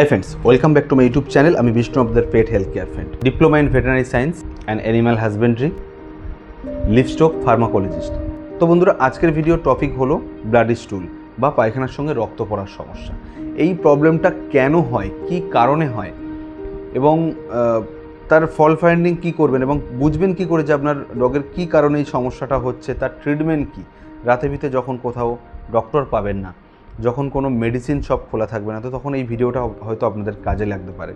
Hi friends welcome back to my YouTube channel আমি বিষ্ণু আপনাদের pet health care friend diploma in veterinary science and animal husbandry livestock pharmacologist তো বন্ধুরা, আজকের video topic হলো bloody stool বা পায়খানার সঙ্গে রক্ত পড়ার সমস্যা। এই প্রবলেমটা কেন হয়, কি কারণে হয় এবং তার ফল ফাইন্ডিং কী করবেন এবং বুঝবেন কি করে যে আপনার ডগের কি কারণে এই সমস্যাটা হচ্ছে, তার ট্রিটমেন্ট কি? রাতে ভিতে যখন কোথাও ডক্টর পাবেন না যখন কোনো মেডিসিন শপ খোলা থাকবে না, তো তখন এই ভিডিওটা হয়তো আপনাদের কাজে লাগতে পারে।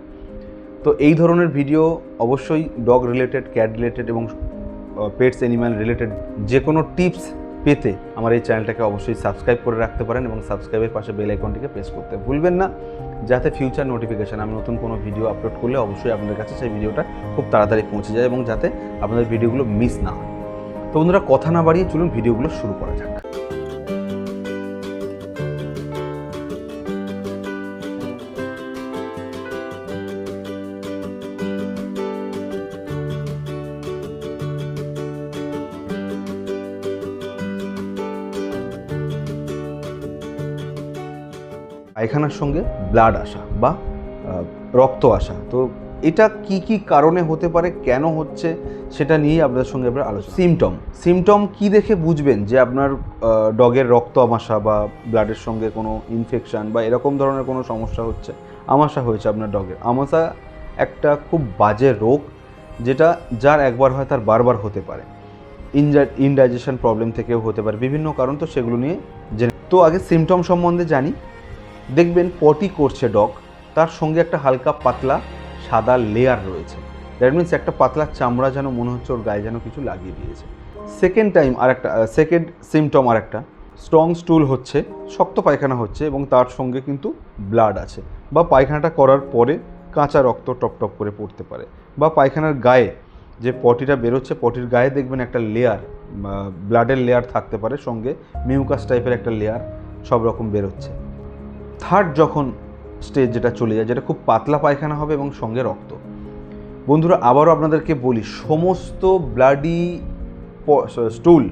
তো এই ধরনের ভিডিও অবশ্যই ডগ রিলেটেড ক্যাট রিলেটেড এবং পেটস অ্যানিম্যাল রিলেটেড যে কোনো টিপস পেতে আমার এই চ্যানেলটাকে অবশ্যই সাবস্ক্রাইব করে রাখতে পারেন এবং সাবস্ক্রাইবের পাশে বেল আইকনটিকে প্রেস করতে ভুলবেন না, যাতে ফিউচার নোটিফিকেশান আমি নতুন কোনো ভিডিও আপলোড করলে অবশ্যই আপনাদের কাছে সেই ভিডিওটা খুব তাড়াতাড়ি পৌঁছে যায় এবং যাতে আপনাদের ভিডিওগুলো মিস না হয়। তো বন্ধুরা, কথা না বাড়িয়ে চলুন ভিডিওগুলো শুরু করা যাক। পায়খানার সঙ্গে ব্লাড আসা বা রক্ত আসা। তো এটা কি কি কারণে হতে পারে, কেন হচ্ছে, সেটা নিয়েই আপনাদের সঙ্গে এবার আলোচনা। সিমটম সিমটম কি দেখে বুঝবেন যে আপনার ডগের রক্ত আমাশা বা ব্লাডের সঙ্গে কোনো ইনফেকশান বা এরকম ধরনের কোনো সমস্যা হচ্ছে? আমাশা হয়েছে আপনার ডগের আমাশা একটা খুব বাজে রোগ যেটা, যার একবার হয় তার বারবার হতে পারে। ইনডাইজেশন প্রবলেম থেকেও হতে পারে। বিভিন্ন কারণ তো সেগুলো নিয়ে জেনে তো আগে সিমটম সম্বন্ধে জানি। দেখবেন পটি করছে ডগ তার সঙ্গে একটা হালকা পাতলা সাদা লেয়ার রয়েছে। দ্যাট মিনস একটা পাতলা চামড়া যেন মনে হচ্ছে ওর গায়ে যেন কিছু লাগিয়ে দিয়েছে। সেকেন্ড টাইম আর একটা সেকেন্ড সিমটম আর একটা। স্ট্রং স্টুল হচ্ছে, শক্ত পায়খানা হচ্ছে এবং তার সঙ্গে কিন্তু ব্লাড আছে। বা পায়খানাটা করার পরে কাঁচা রক্ত টপ টপ করে পড়তে পারে। বা পায়খানার গায়ে যে পটিটা বেরোচ্ছে পটির গায়ে দেখবেন একটা লেয়ার ব্লাডের লেয়ার থাকতে পারে। সঙ্গে মিউকাস টাইপের একটা লেয়ার সব রকম বেরোচ্ছে। থার্ড যখন স্টেজ যেটা চলে যায়, যেটা খুব পাতলা পায়খানা হবে এবং সঙ্গে রক্ত। বন্ধুরা, আবারও আপনাদেরকে বলি, সমস্ত ব্লাডি স্টুল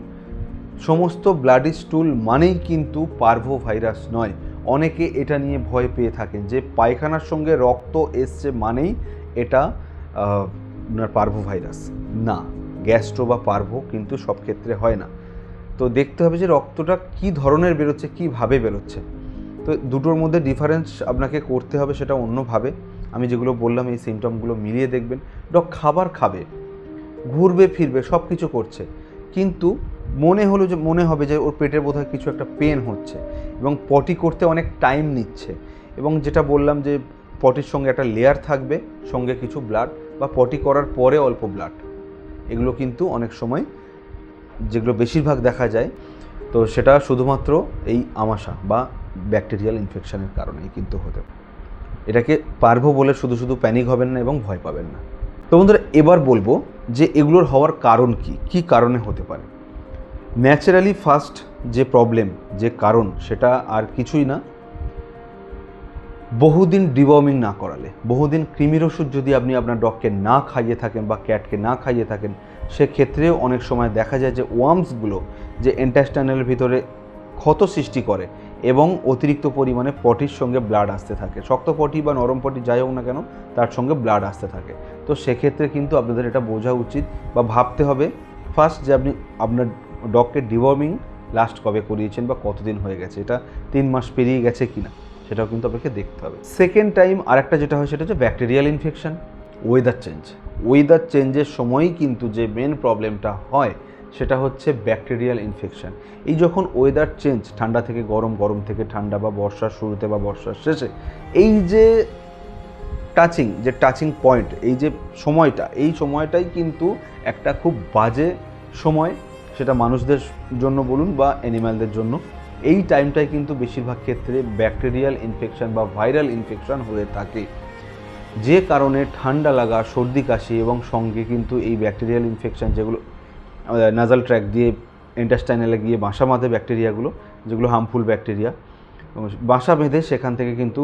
সমস্ত ব্লাডি স্টুল মানেই কিন্তু পার্ভো ভাইরাস নয়। অনেকে এটা নিয়ে ভয় পেয়ে থাকেন যে পায়খানার সঙ্গে রক্ত এসছে মানেই এটা আপনার পার্ভো ভাইরাস না গ্যাস্ট্রো বা পার্ভো কিন্তু সব ক্ষেত্রে হয় না। তো দেখতে হবে যে রক্তটা কী ধরনের বেরোচ্ছে, কীভাবে বেরোচ্ছে। তো দুটোর মধ্যে ডিফারেন্স আপনাকে করতে হবে সেটা অন্যভাবে। আমি যেগুলো বললাম, এই সিমটমগুলো মিলিয়ে দেখবেন। ডগ খাবার খাবে, ঘুরবে, ফিরবে সব কিছু করছে। কিন্তু মনে হলো যে, মনে হবে যে, ওর পেটের বোধহয় কিছু একটা পেন হচ্ছে এবং পটি করতে অনেক টাইম নিচ্ছে এবং যেটা বললাম যে পটির সঙ্গে একটা লেয়ার থাকবে, সঙ্গে কিছু ব্লাড বা পটি করার পরে অল্প ব্লাড এগুলো কিন্তু অনেক সময় যেগুলো বেশিরভাগ দেখা যায়। তো সেটা শুধুমাত্র এই আমাশা বা ব্যাকটেরিয়াল ইনফেকশনের কারণেই কিন্তু হতে এটাকে পারব বলে শুধু শুধু প্যানিক হবেন না এবং ভয় পাবেন না। তো বন্ধুরা, এবার বলব যে এগুলোর হওয়ার কারণ কি? কি কারণে হতে পারে? ন্যাচারালি ফার্স্ট যে প্রবলেম যে কারণ, সেটা আর কিছুই না। বহুদিন ডিওয়ার্মিং না করালে, বহুদিন কৃমির ওষুধ যদি আপনি আপনার ডগকে না খাইয়ে থাকেন বা ক্যাটকে না খাইয়ে থাকেন, সেক্ষেত্রেও অনেক সময় দেখা যায় যে ওয়ার্মসগুলো যে এন্টাস্টাইনের ভিতরে ক্ষত সৃষ্টি করে এবং অতিরিক্ত পরিমাণে পটির সঙ্গে ব্লাড আসতে থাকে। শক্ত পটি বা নরম পটি যাই হোক না কেন, তার সঙ্গে ব্লাড আসতে থাকে। তো সেক্ষেত্রে কিন্তু আপনাদের এটা বোঝা উচিত বা ভাবতে হবে ফার্স্ট যে আপনি আপনার ডগকে ডিওয়ার্মিং লাস্ট কবে করিয়েছেন বা কতদিন হয়ে গেছে, এটা তিন মাস পেরিয়ে গেছে কি না সেটাও কিন্তু আপনাকে দেখতে হবে। সেকেন্ড টাইম আরেকটা যেটা হয় সেটা হচ্ছে bacterial infection weather change weather চেঞ্জের সময়ই কিন্তু যে মেন প্রবলেমটা হয় সেটা হচ্ছে ব্যাকটেরিয়াল ইনফেকশান এই যখন ওয়েদার চেঞ্জ ঠান্ডা থেকে গরম গরম থেকে ঠান্ডা বা বর্ষার শুরুতে বা বর্ষার শেষে, এই যে টাচিং যে টাচিং পয়েন্ট এই যে সময়টা, এই সময়টাই কিন্তু একটা খুব বাজে সময়। সেটা মানুষদের জন্য বলুন বা অ্যানিম্যালদের জন্য। এই টাইমটাই কিন্তু বেশিরভাগ ক্ষেত্রে ব্যাকটেরিয়াল ইনফেকশান বা ভাইরাল ইনফেকশান হয়ে থাকে। যে কারণে ঠান্ডা লাগা, সর্দি কাশি এবং সঙ্গে কিন্তু এই ব্যাকটেরিয়াল ইনফেকশান যেগুলো নাজাল ট্র্যাক দিয়ে ইন্টাস্টাইনালে গিয়ে বাসা বাঁধে ব্যাকটেরিয়াগুলো যেগুলো হার্মফুল ব্যাকটেরিয়া বাসা বেঁধে সেখান থেকে কিন্তু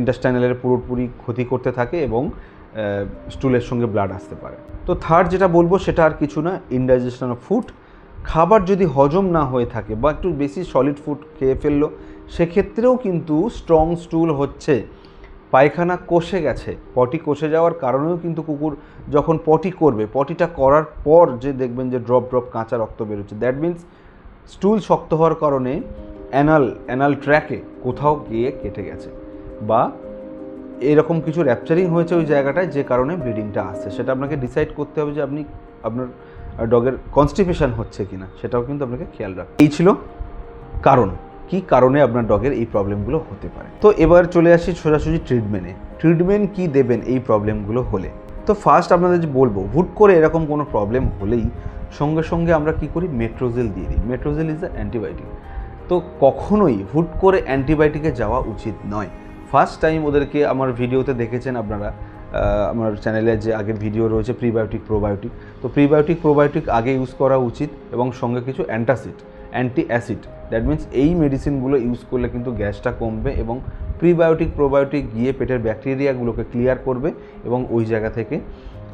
ইন্টাস্টাইনালের পুরোপুরি ক্ষতি করতে থাকে এবং স্টুলের সঙ্গে ব্লাড আসতে পারে। তো থার্ড যেটা বলব সেটা আর কিছু না ইনডাইজেশন অফ ফুড খাবার যদি হজম না হয়ে থাকে বা একটু বেশি সলিড ফুড খেয়ে ফেলল, সেক্ষেত্রেও কিন্তু স্ট্রং স্টুল হচ্ছে। পায়খানা কষে গেছে। পটি কষে যাওয়ার কারণেও কিন্তু কুকুর যখন পটি করবে, পটিটা করার পর যে দেখবেন যে ড্রপ ড্রপ কাঁচা রক্ত বেরোচ্ছে। দ্যাট মিন্স স্টুল শক্ত হওয়ার কারণে অ্যানাল অ্যানাল ট্র্যাকে কোথাও গিয়ে কেটে গেছে বা এরকম কিছু র্যাপচারিং হয়েছে ওই জায়গাটায় যে কারণে ব্লিডিংটা আসছে। সেটা আপনাকে ডিসাইড করতে হবে যে আপনি, আপনার ডগের কনস্টিপেশন হচ্ছে কিনা, সেটাও কিন্তু আপনাকে খেয়াল রাখতে এই ছিল কারণ। কি কারণে আপনার ডগের এই প্রবলেমগুলো হতে পারে? তো এবার চলে আসি সোজাসুজি ট্রিটমেন্টে। ট্রিটমেন্ট কি দেবেন এই প্রবলেমগুলো হলে? তো ফার্স্ট আপনাদের যে বলব, হুট করে এরকম কোনো প্রবলেম হলেই সঙ্গে সঙ্গে আমরা কি করি? মেট্রোজেল দিয়ে দিই। মেট্রোজেল ইজ দ্য অ্যান্টিবায়োটিক তো কখনোই হুট করে অ্যান্টিবায়োটিকে যাওয়া উচিত নয়। ফার্স্ট টাইম ওদেরকে আমার ভিডিওতে দেখেছেন আপনারা আমার চ্যানেলে যে আগের ভিডিও রয়েছে প্রিবায়োটিক প্রোবায়োটিক তো প্রিবায়োটিক প্রোবায়োটিক আগে ইউজ করা উচিত এবং সঙ্গে কিছু antacid anti acid that means এই মেডিসিনগুলো ইউজ করলে কিন্তু গ্যাসটা কমবে এবং প্রিবায়োটিক প্রোবায়োটিক গিয়ে পেটের ব্যাকটেরিয়াগুলোকে ক্লিয়ার করবে এবং ওই জায়গা থেকে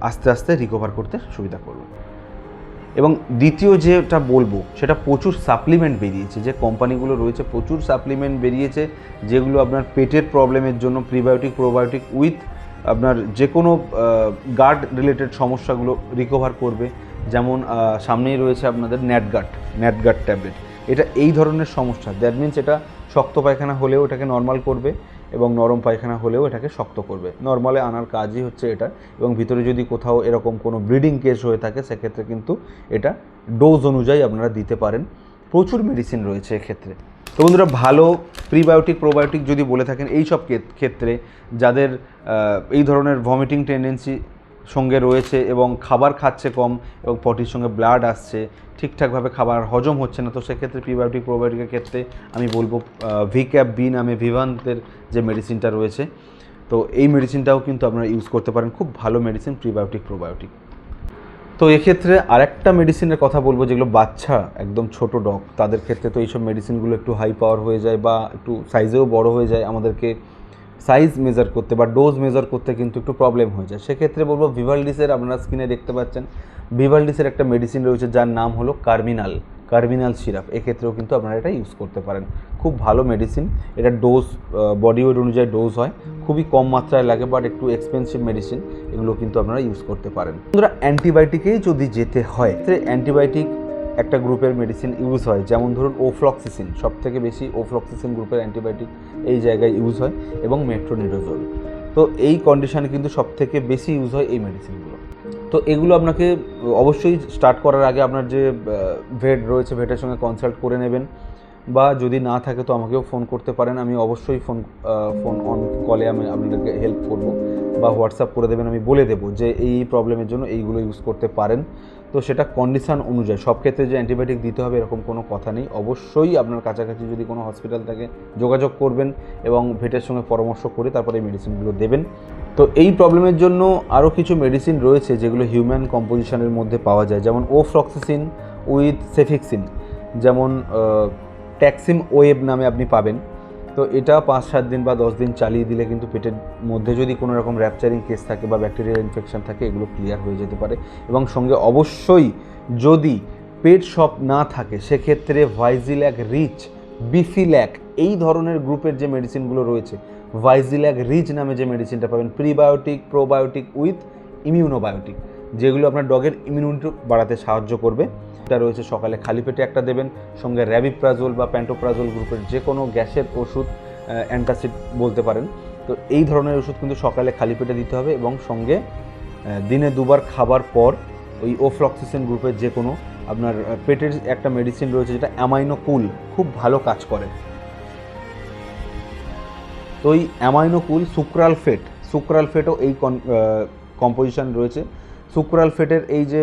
আস্তে আস্তে রিকভার করতে সুবিধা করবে। এবং দ্বিতীয় যেটা বলব, সেটা প্রচুর সাপ্লিমেন্ট বেরিয়েছে। যে কোম্পানিগুলো রয়েছে, প্রচুর সাপ্লিমেন্ট বেরিয়েছে, যেগুলো আপনার পেটের প্রবলেমের জন্য প্রিবায়োটিক প্রোবায়োটিক উইথ আপনার যে কোনো গার্ড রিলেটেড সমস্যাগুলো রিকভার করবে। যেমন সামনেই রয়েছে আপনাদের ন্যাটগাট ন্যাটগাট ট্যাবলেট। এটা এই ধরনের সমস্যা। দ্যাট মিন্স এটা শক্ত পায়খানা হলেও এটাকে নর্মাল করবে এবং নরম পায়খানা হলেও এটাকে শক্ত করবে। নর্মালে আনার কাজই হচ্ছে এটা এবং ভিতরে যদি কোথাও এরকম কোনো ব্লিডিং কেস হয়ে থাকে, সেক্ষেত্রে কিন্তু এটা ডোজ অনুযায়ী আপনারা দিতে পারেন। প্রচুর মেডিসিন রয়েছে এক্ষেত্রে। তো বন্ধুরা, ভালো প্রিবায়োটিক প্রোবায়োটিক যদি বলে থাকেন এই সব ক্ষেত্রে যাদের এই ধরনের ভমিটিং টেন্ডেন্সি সঙ্গে রয়েছে এবং খাবার খাচ্ছে কম এবং পটির সঙ্গে ব্লাড আসছে, ঠিকঠাকভাবে খাবার হজম হচ্ছে না, তো সেক্ষেত্রে প্রিবায়োটিক প্রোবায়োটিকের ক্ষেত্রে আমি বলব ভি ক্যাপ বি নামে ভিভান্তের যে মেডিসিনটা রয়েছে, তো এই মেডিসিনটাও কিন্তু আপনারা ইউজ করতে পারেন, খুব ভালো মেডিসিন প্রিবায়োটিক প্রোবায়োটিক তো এক্ষেত্রে আরেকটা মেডিসিনের কথা বলব, যেগুলো বাচ্চা, একদম ছোট ডগ তাদের ক্ষেত্রে তো এইসব মেডিসিনগুলো একটু হাই পাওয়ার হয়ে যায় বা একটু সাইজেও বড় হয়ে যায় আমাদেরকে সাইজ মেজার করতে বা ডোজ মেজার করতে কিন্তু একটু প্রবলেম হয়ে যায়। সেক্ষেত্রে বলব ভিভালডিসের আপনারা স্ক্রিনে দেখতে পাচ্ছেন। ভিভালডিসের একটা মেডিসিন রয়েছে যার নাম হলো কার্মিনাল কার্মিনাল সিরাপ এক্ষেত্রেও কিন্তু আপনারা এটা ইউজ করতে পারেন। খুব ভালো মেডিসিন এটা ডোজ বডি ওয়েট অনুযায়ী ডোজ হয়। খুবই কম মাত্রায় লাগে বাট একটু এক্সপেন্সিভ মেডিসিন এগুলো কিন্তু আপনারা ইউজ করতে পারেন। বন্ধুরা অ্যান্টিবায়োটিকেই যদি যেতে হয় অ্যান্টিবায়োটিক একটা গ্রুপের মেডিসিন ইউজ হয়। যেমন ধরুন ওফ্লক্সিসিন সব থেকে বেশি ওফ্লক্সিসিন গ্রুপের অ্যান্টিবায়োটিক এই জায়গায় ইউজ হয় এবং মেট্রোনিডোজল তো এই কন্ডিশনে কিন্তু সব থেকে বেশি ইউজ হয় এই মেডিসিনগুলো তো এগুলো আপনাকে অবশ্যই স্টার্ট করার আগে আপনার যে ভেট রয়েছে ভেটের সঙ্গে কনসাল্ট করে নেবেন। বা যদি না থাকে তো আমাকেও ফোন করতে পারেন। আমি অবশ্যই ফোন ফোন অন কলে আমি আপনাদেরকে হেল্প করব বা হোয়াটসঅ্যাপ করে দেবেন। আমি বলে দেবো যে এই প্রবলেমের জন্য এইগুলো ইউজ করতে পারেন। তো সেটা কন্ডিশন অনুযায়ী, সব ক্ষেত্রে যে অ্যান্টিবায়োটিক দিতে হবে এরকম কোনো কথা নেই। অবশ্যই আপনার কাছাকাছি যদি কোনো হসপিটাল থাকে যোগাযোগ করবেন এবং ভেটের সঙ্গে পরামর্শ করে তারপরে এই মেডিসিনগুলো দেবেন। তো এই প্রবলেমের জন্য আরও কিছু মেডিসিন রয়েছে যেগুলো হিউম্যান কম্পোজিশনের মধ্যে পাওয়া যায়। যেমন ওফ্লক্সিসিন উইথ সেফিক্সিন যেমন ট্যাক্সিম ওয়েব নামে আপনি পাবেন। তো এটা পাঁচ সাত দিন বা দশ দিন চালিয়ে দিলে কিন্তু পেটের মধ্যে যদি কোনো রকম র্যাপচারিং কেস থাকে বা ব্যাকটেরিয়াল ইনফেকশন থাকে, এগুলো ক্লিয়ার হয়ে যেতে পারে। এবং সঙ্গে অবশ্যই যদি পেট সব না থাকে, সেক্ষেত্রে ভাইজিল্যাক রিচ বিফিল্যাক এই ধরনের গ্রুপের যে মেডিসিনগুলো রয়েছে ভাইজিল্যাক রিচ নামে যে মেডিসিনটা পাবেন প্রিবায়োটিক প্রোবায়োটিক উইথ ইমিউনোবায়োটিক যেগুলো আপনার ডগের ইমিউনিটি বাড়াতে সাহায্য করবে। এটা রয়েছে, সকালে খালি পেটে একটা দেবেন, সঙ্গে র্যাবিপ্রাজোল বা প্যান্টোপ্রাজোল গ্রুপের যে কোনো গ্যাসের ওষুধ অ্যান্টাসিড বলতে পারেন। তো এই ধরনের ওষুধ কিন্তু সকালে খালি পেটে দিতে হবে এবং সঙ্গে দিনে দুবার খাবার পর ওই ওফ্লক্সিসিন গ্রুপের যে কোনো আপনার পেটের একটা মেডিসিন রয়েছে যেটা অ্যামাইনো কুল খুব ভালো কাজ করে। তো ওই অ্যামাইনো কুল সুক্রাল ফেট, সুক্রাল ফেটও এই কম্পোজিশন রয়েছে। সুক্রাল ফেটের এই যে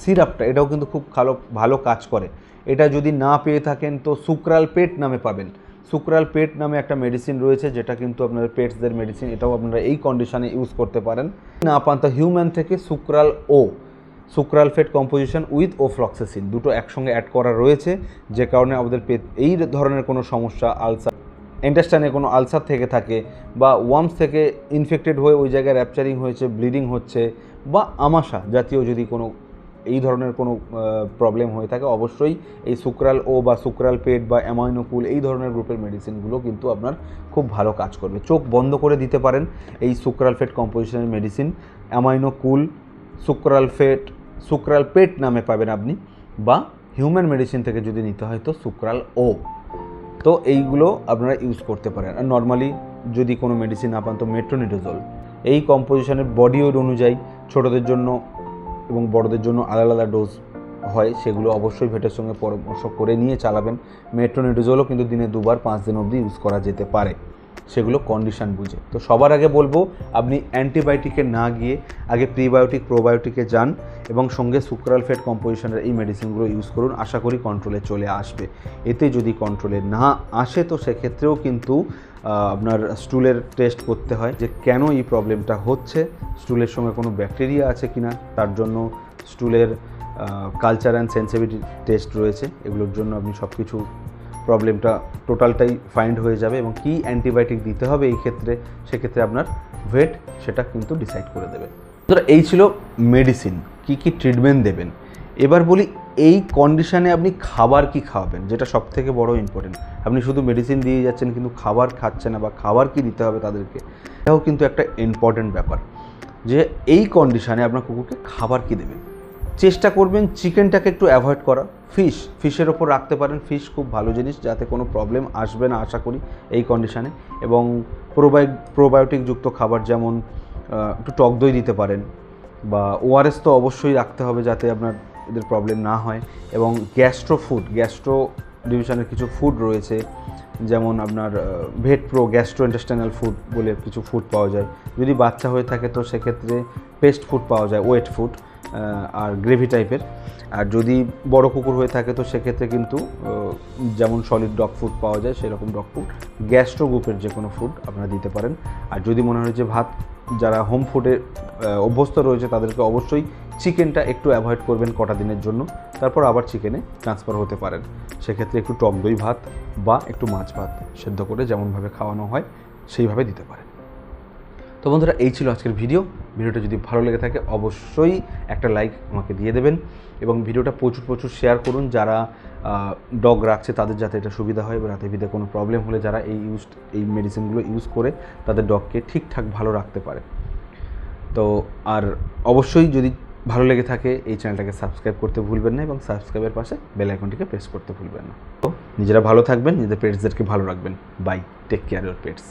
সিরাপটা, এটাও কিন্তু খুব ভালো ভালো কাজ করে। এটা যদি না পেয়ে থাকেন তো সুক্রাল পেট নামে পাবেন। সুক্রাল পেট নামে একটা মেডিসিন রয়েছে, যেটা কিন্তু আপনাদের পেটসদের মেডিসিন এটাও আপনারা এই কন্ডিশনে ইউজ করতে পারেন। না পান তো হিউম্যান থেকে সুক্রাল ও সুক্রাল ফেট কম্পোজিশন উইথ ও ওফ্লক্সেসিন দুটো একসঙ্গে অ্যাড করা রয়েছে, যে কারণে আমাদের পেট এই ধরনের কোনো সমস্যা আলসার ইন্টেস্টাইনে কোনো আলসার থেকে থাকে বা ওয়ার্মস থেকে ইনফেক্টেড হয়ে ওই জায়গায় র্যাপচারিং হয়েছে ব্লিডিং হচ্ছে বা আমাশা জাতীয় যদি কোনো এই ধরনের কোনো প্রবলেম হয়ে থাকে, অবশ্যই এই সুক্রাল ও বা সুক্রাল পেট বা অ্যামাইনোকুল এই ধরনের গ্রুপের মেডিসিনগুলো কিন্তু আপনার খুব ভালো কাজ করবে। চোখ বন্ধ করে দিতে পারেন এই সুক্রাল ফেট কম্পোজিশনের মেডিসিন অ্যামাইনোকুল সুক্রাল ফেট সুক্রাল পেট নামে পাবেন আপনি, বা হিউম্যান মেডিসিন থেকে যদি নিতে হয় তো সুক্রাল ও তো এইগুলো আপনারা ইউজ করতে পারেন। আর নর্মালি যদি কোনো মেডিসিন না পান তো মেট্রোনিডোজল এই কম্পোজিশনের বডি ওয়েট অনুযায়ী ছোটোদের জন্য এবং বড়দের জন্য আলাদা আলাদা ডোজ হয়, সেগুলো অবশ্যই ভেটের সঙ্গে পরামর্শ করে নিয়ে চালাবেন। মেট্রোনিডোজলও কিন্তু দিনে দুবার পাঁচ দিন অবধি ইউজ করা যেতে পারে। সেগুলো কন্ডিশন বুঝে। তো সবার আগে বলব, আপনি অ্যান্টিবায়োটিকে না গিয়ে আগে প্রিবায়োটিক প্রোবায়োটিকে যান এবং সঙ্গে সুক্রাল ফেট কম্পোজিশনের এই মেডিসিনগুলো ইউজ করুন। আশা করি কন্ট্রোলে চলে আসবে। এতে যদি কন্ট্রোলে না আসে, তো সেক্ষেত্রেও কিন্তু আপনার স্টুলের টেস্ট করতে হয় যে কেন এই প্রবলেমটা হচ্ছে। স্টুলের সঙ্গে কোনো ব্যাকটেরিয়া আছে কিনা, তার জন্য স্টুলের কালচার অ্যান্ড সেন্সিভিটি টেস্ট রয়েছে। এগুলোর জন্য আপনি সব কিছু প্রবলেমটা টোটালটাই ফাইন্ড হয়ে যাবে এবং কী অ্যান্টিবায়োটিক দিতে হবে এই ক্ষেত্রে, সেক্ষেত্রে আপনার ভেট সেটা কিন্তু ডিসাইড করে দেবে। তো এই ছিল মেডিসিন কি কি ট্রিটমেন্ট দেবেন। এবার বলি এই কন্ডিশানে আপনি খাবার কি খাওয়াবেন, যেটা সব থেকে বড় ইম্পর্টেন্ট আপনি শুধু মেডিসিন দিয়ে যাচ্ছেন, কিন্তু খাবার খাচ্ছে না বা খাবার কি দিতে হবে তাদেরকে, এটাও কিন্তু একটা ইম্পর্টেন্ট ব্যাপার যে এই কন্ডিশানে আপনার কুকুরকে খাবার কি দেবেন। চেষ্টা করবেন চিকেনটাকে একটু অ্যাভয়েড করা। ফিশ ফিশের ওপর রাখতে পারেন। ফিশ খুব ভালো জিনিস, যাতে কোনো প্রবলেম আসবে না, আশা করি, এই কন্ডিশানে এবং প্রোবাই প্রোবায়োটিক যুক্ত খাবার যেমন একটু টক দই দিতে পারেন। বা ওআরএস তো অবশ্যই রাখতে হবে, যাতে আপনার এদের প্রবলেম না হয়। এবং গ্যাস্ট্রো ফুড গ্যাস্ট্রো ডিভিশনের কিছু ফুড রয়েছে। যেমন আপনার vet pro gastro intestinal food বলে কিছু ফুড পাওয়া যায়। যদি বাচ্চা হয়ে থাকে, তো সেক্ষেত্রে পেস্ট ফুড পাওয়া যায় ওয়েট ফুড আর গ্রেভি টাইপের আর যদি বড় কুকুর হয়ে থাকে তো সেক্ষেত্রে কিন্তু যেমন সলিড ডগ ফুড পাওয়া যায় সেরকম ডগ ফুড গ্যাস্ট্রো গ্রুপের যে কোনো ফুড আপনারা দিতে পারেন। আর যদি মনে হয় যে ভাত যারা হোম ফুডে অভ্যস্ত রয়েছে তাদেরকে অবশ্যই চিকেনটা একটু অ্যাভয়েড করবেন কটা দিনের জন্য। তারপর আবার চিকেনে ট্রান্সফার হতে পারেন। সেক্ষেত্রে একটু টক দই ভাত বা একটু মাছ ভাত সেদ্ধ করে যেমনভাবে খাওয়ানো হয় সেইভাবে দিতে পারেন। তো বন্ধুরা, এই ছিল আজকের ভিডিও। ভিডিওটা যদি ভালো লেগে থাকে, অবশ্যই একটা লাইক আমাকে দিয়ে দেবেন এবং ভিডিওটা প্রচুর প্রচুর শেয়ার করুন। যারা ডগ রাখছে তাদের যাতে এটা সুবিধা হয় বা রাতে ভিদে কোনো প্রবলেম হলে যারা এই ইউজ এই মেডিসিনগুলো ইউজ করে তাদের ডগকে ঠিকঠাক ভালো রাখতে পারে। তো আর অবশ্যই যদি ভালো লেগে থাকে, এই চ্যানেলটাকে সাবস্ক্রাইব করতে ভুলবেন না এবং সাবস্ক্রাইবের পাশে বেল আইকনটিকে প্রেস করতে ভুলবেন না। তো নিজেরা ভালো থাকবেন, নিজেদের পেটসদেরকে ভালো রাখবেন। Bye take care your pets